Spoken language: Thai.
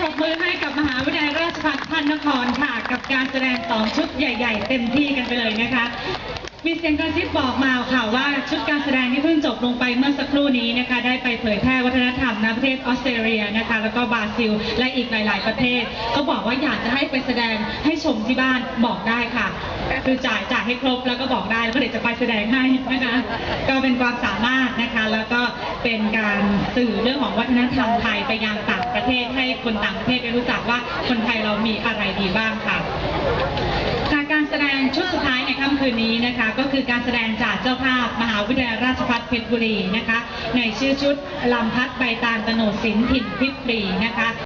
ปรบมือให้กับมหาวิทยาลัยราชภัฏพระนครค่ะ กับการแสดงสองชุดใหญ่ ๆ เต็มที่กันไปเลยนะคะ มีเสียงกระซิบบอกมาค่ะว่าชุดการแสดง ลงไปเมื่อสักครู่นี้นะคะได้ไปเผยแพร่วัฒนธรรมณประเทศออสเตรเลียนะคะแล้วก็บราซิล และอีกหลาย ๆ ประเทศ ก็บอกว่าอยากจะให้ไปแสดงให้ชมที่บ้านบอกได้ค่ะคือจ่ายจ่ายให้ครบแล้วก็บอกได้แล้วก็เดี๋ยวจะไปแสดงให้นะคะก็เป็นความสามารถนะคะ แล้วก็เป็นการสื่อเรื่องของวัฒนธรรมไทยไปยังต่างประเทศให้คนต่างประเทศได้รู้จักว่าคนไทยเรามีอะไรดีบ้างค่ะค่ะการแสดงชุดสุดท้ายใน ค่ำคืนนี้นะคะ ก็คือการแสดงจากเจ้าภาพ มหาวิทยาลัยราชภัฏเพชรบุรีนะคะ ในชื่อชุดลำพัดใบตาลตโนดสินถิ่นพิปรีนะคะ